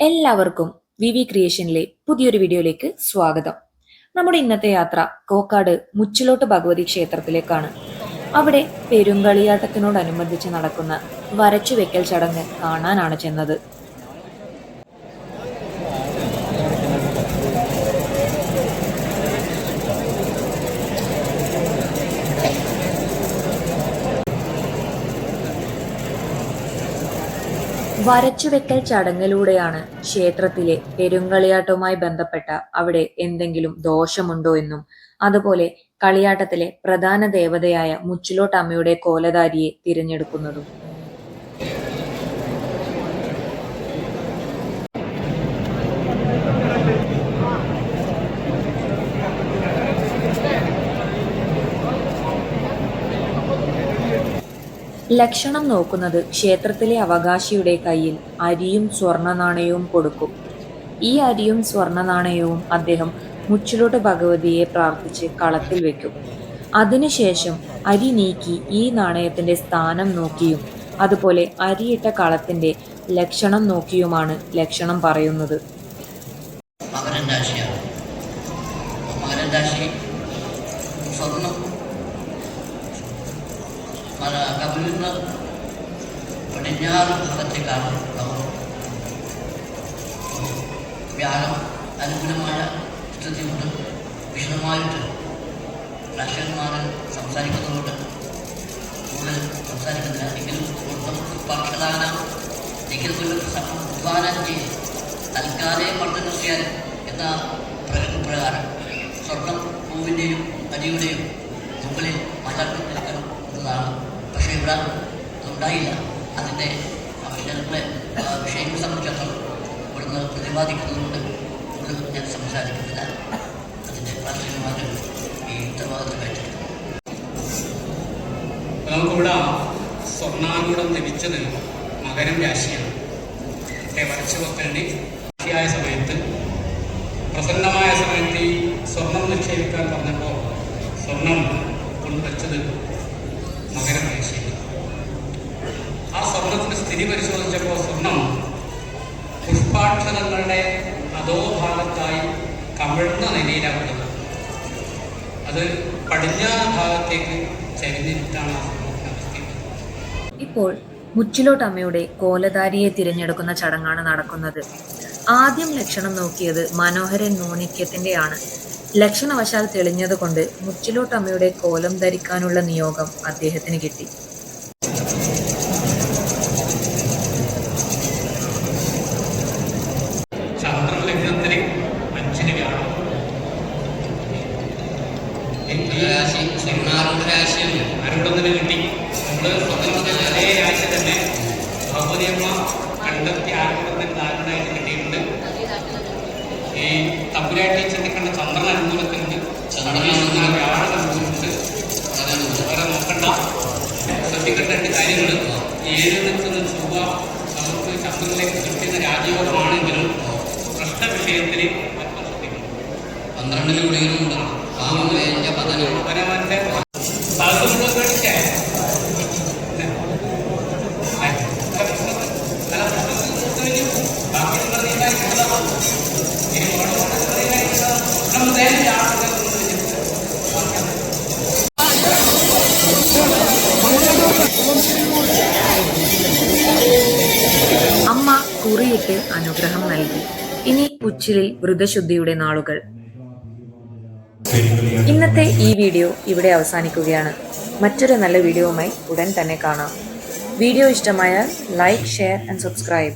എല്ലാവർക്കും V V ക്രിയേഷനിലെ പുതിയൊരു വീഡിയോയിലേക്ക് സ്വാഗതം. നമ്മുടെ ഇന്നത്തെ യാത്ര കോക്കാട് മുച്ചിലോട്ട് ഭഗവതി ക്ഷേത്രത്തിലേക്കാണ്. അവിടെ പെരുങ്കളിയാട്ടത്തിനോടനുബന്ധിച്ച് നടക്കുന്ന വരച്ചു വെക്കൽ ചടങ്ങ് കാണാനാണ് ചെന്നത്. വരച്ചുവെക്കൽ ചടങ്ങിലൂടെയാണ് ക്ഷേത്രത്തിലെ പെരുങ്കളിയാട്ടവുമായി ബന്ധപ്പെട്ട അവിടെ എന്തെങ്കിലും ദോഷമുണ്ടോ എന്നും അതുപോലെ കളിയാട്ടത്തിലെ പ്രധാന ദേവതയായ മുച്ചിലോട്ടമ്മയുടെ കോലധാരിയെ തിരഞ്ഞെടുക്കുന്നതും. ലക്ഷണം നോക്കുന്നത് ക്ഷേത്രത്തിലെ അവകാശിയുടെ കയ്യിൽ അരിയും സ്വർണ നാണയവും കൊടുക്കും. ഈ അരിയും സ്വർണ നാണയവും അദ്ദേഹം മുച്ചിലോട്ട് ഭഗവതിയെ പ്രാർത്ഥിച്ച് കളത്തിൽ വെക്കും. അതിനുശേഷം അരി നീക്കി ഈ നാണയത്തിന്റെ സ്ഥാനം നോക്കിയും അതുപോലെ അരിയിട്ട കളത്തിന്റെ ലക്ഷണം നോക്കിയുമാണ് ലക്ഷണം പറയുന്നത്. മകരൻ രാശിയാണ് മകരൻ മല കവിളുന്ന പടിഞ്ഞാറ് ഭാഗത്തേക്കാണ് നമ്മൾ വ്യാഴം അനുകൂലമായ സ്ഥിതി കൊണ്ട് വിശദമായിട്ട് രാഷ്ട്രീയന്മാർ സംസാരിക്കുന്നതുകൊണ്ട് കൂടുതൽ സംസാരിക്കുന്നില്ല എങ്കിലും നമുക്ക് പക്ഷദാന നിഖിൽ ഉദ്വാനം ചെയ്ത് തൽക്കാലേ വർദ്ധനസ്യാൽ എന്ന പ്രകൃതി പ്രകാരം സ്വർണം പൂവിന്റെയും അരിയുടെയും മുകളിൽ മലർന്നു നിൽക്കണം എന്നതാണ് പക്ഷേ ഇവിടെ ഉണ്ടായില്ല. അതിന്റെ അക്ഷരങ്ങളെ വിഷയങ്ങളെ സംബന്ധിച്ചിടത്തോളം ഇവിടുന്ന് പ്രതിപാദിക്കുന്നതുകൊണ്ട് കൂടുതൽ ഞാൻ സംസാരിക്കുന്നില്ല. അതിന്റെ പ്രാഥമികമായിട്ട് ഈ ഉത്തരവാദിത്വം കഴിച്ചിട്ടുണ്ട് നമുക്കിവിടെ സ്വർണാകൂടം ലഭിച്ചത് മകരം രാശിയാണ്. ഒക്കെ വരച്ചു വെക്കേണ്ടി രാശിയായ സമയത്ത് പ്രസന്നമായ സമയത്ത് ഈ സ്വർണം നിക്ഷേപിക്കാൻ പറഞ്ഞപ്പോൾ സ്വർണം കൊണ്ടുവച്ചത് മകരം രാശിയാണ് ആ സ്വർണത്തിന്റെ സ്ഥിതി പരിശോധിച്ചപ്പോൾ സ്വർണം പുഷ്പാക്ഷരങ്ങളുടെ അധോഭാഗത്തായി കമിഴ്ന്ന നിലയിലാണ് അത് പടിഞ്ഞാറ് ഭാഗത്തേക്ക് ചരിഞ്ഞിട്ടാണ് ഇപ്പോൾ മുച്ചിലോട്ടമ്മയുടെ കോലധാരിയെ തിരഞ്ഞെടുക്കുന്ന ചടങ്ങാണ് നടക്കുന്നത്. ആദ്യം ലക്ഷണം നോക്കിയത് മനോഹരൻ നോണിക്യത്തിന്റെയാണ് ലക്ഷണവശാൽ തെളിഞ്ഞതുകൊണ്ട് മുച്ചിലോട്ടമ്മയുടെ കോലം ധരിക്കാനുള്ള നിയോഗം അദ്ദേഹത്തിന് കിട്ടി. രാശി സ്വർണാരൂഢ രാശിയല്ല ആരോടൊന്നിന് കിട്ടി. നമ്മൾ സ്വന്തം അതേ രാശി തന്നെ. ഭഗവതിയമ്മ കണ്ടെത്തി ആരോടൊന്നിന് ധാരണയായിട്ട് കിട്ടിയിട്ടുണ്ട്. ഈ തമ്പുരാട്ടി ചിന്തിക്കേണ്ട ചന്ദ്രൻ അനുകൂലത്തിനുണ്ട് ചന്ദ്രൻ വ്യാഴം അനുകൂലമുണ്ട് വേറെ നോക്കണ്ട. ശ്രദ്ധിക്കേണ്ട രണ്ട് കാര്യങ്ങൾ ഏഴ് നിൽക്കുന്ന ചൊവ്വ നമുക്ക് ചന്ദ്രനിലേക്ക് കിട്ടുന്ന രാജയോഗമാണെങ്കിലും പ്രശ്ന വിഷയത്തിൽ മാത്രം ശ്രദ്ധിക്കണം അമ്മ കുറിയിട്ട് അനുഗ്രഹം നൽകി. ഇനി ഉച്ചിലിൽ വ്രതശുദ്ധിയുടെ നാളുകൾ. ഇന്നത്തെ ഈ വീഡിയോ ഇവിടെ അവസാനിക്കുകയാണ്. മറ്റൊരു നല്ല വീഡിയോവുമായി ഉടൻ തന്നെ കാണാം. വീഡിയോ ഇഷ്ടമായാൽ ലൈക്ക് ഷെയർ ആൻഡ് സബ്സ്ക്രൈബ്